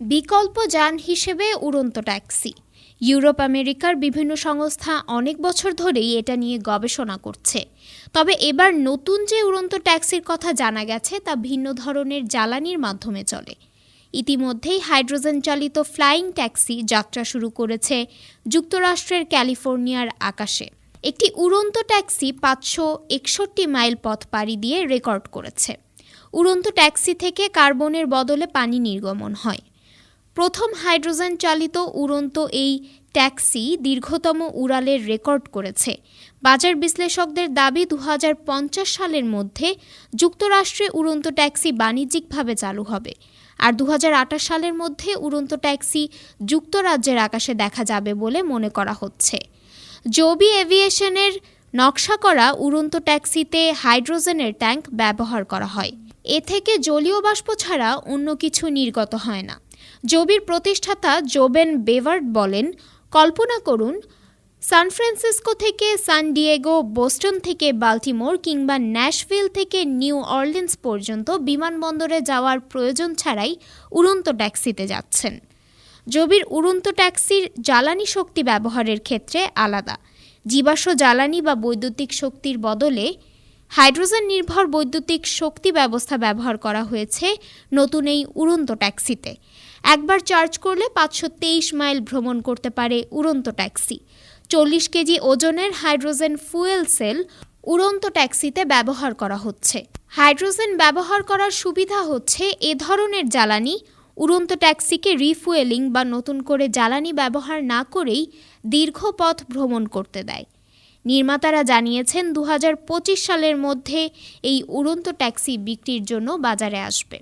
বিকল্প যান হিসেবে উড়ন্ত ট্যাক্সি। ইউরোপ, আমেরিকার বিভিন্ন সংস্থা অনেক বছর ধরেই এটা নিয়ে গবেষণা করছে। তবে এবার নতুন যে উড়ন্ত ট্যাক্সির কথা জানা গেছে, তা ভিন্ন ধরনের জ্বালানির মাধ্যমে চলে। ইতিমধ্যেই হাইড্রোজেন চালিত ফ্লাইং ট্যাক্সি যাত্রা শুরু করেছে যুক্তরাষ্ট্রের ক্যালিফোর্নিয়ার আকাশে। একটি উড়ন্ত ট্যাক্সি পাঁচশো একষট্টি মাইল পথ পাড়ি দিয়ে রেকর্ড করেছে। উড়ন্ত ট্যাক্সি থেকে কার্বনের বদলে পানি নির্গমন হয়। প্রথম হাইড্রোজেন চালিত উড়ন্ত এই ট্যাক্সি দীর্ঘতম উড়ালের রেকর্ড করেছে। বাজার বিশ্লেষকদের দাবি দু হাজার পঞ্চাশ সালের মধ্যে যুক্তরাষ্ট্রে উড়ন্ত ট্যাক্সি বাণিজ্যিকভাবে চালু হবে। আর দু হাজার আঠাশ সালের মধ্যে উড়ন্ত ট্যাক্সি যুক্তরাজ্যের আকাশে দেখা যাবে বলে মনে করা হচ্ছে। জবি এভিয়েশনের নকশা করা উড়ন্ত ট্যাক্সিতে হাইড্রোজেনের ট্যাঙ্ক ব্যবহার করা হয়। এ থেকে জলীয় বাষ্প ছাড়া অন্য কিছু নির্গত হয় না। জবির প্রতিষ্ঠাতা জোবেন বেভার্ড বলেন, কল্পনা করুন, সান ফ্রান্সিসকো থেকে সান ডিয়েগো, বোস্টন থেকে বাল্টিমোর কিংবা ন্যাশভিল থেকে নিউ অর্লিন্স পর্যন্ত বিমানবন্দরে যাওয়ার প্রয়োজন ছাড়াই উড়ন্ত ট্যাক্সিতে যাচ্ছেন। জবির উড়ন্ত ট্যাক্সির জ্বালানি শক্তি ব্যবহারের ক্ষেত্রে আলাদা। জীবাশ্ম জ্বালানি বা বৈদ্যুতিক শক্তির বদলে হাইড্রোজেন নির্ভর বৈদ্যুতিক শক্তি ব্যবস্থা ব্যবহার করা হয়েছে নতুন এই উড়ন্ত ট্যাক্সিতে। একবার চার্জ করলে পাঁচশো তেইশ মাইল ভ্রমণ করতে পারে উড়ন্ত ট্যাক্সি। চল্লিশ কেজি ওজনের হাইড্রোজেন ফুয়েল সেল উড়ন্ত ট্যাক্সিতে ব্যবহার করা হচ্ছে। হাইড্রোজেন ব্যবহার করার সুবিধা হচ্ছে এ ধরনের জ্বালানি উড়ন্ত ট্যাক্সিকে রিফুয়েলিং বা নতুন করে জ্বালানি ব্যবহার না করেই দীর্ঘ পথ ভ্রমণ করতে দেয়। নির্মাতারা জানিয়েছেন দু হাজার পঁচিশ সালের মধ্যে এই উড়ন্ত ট্যাক্সি বিক্রির জন্য বাজারে আসবে।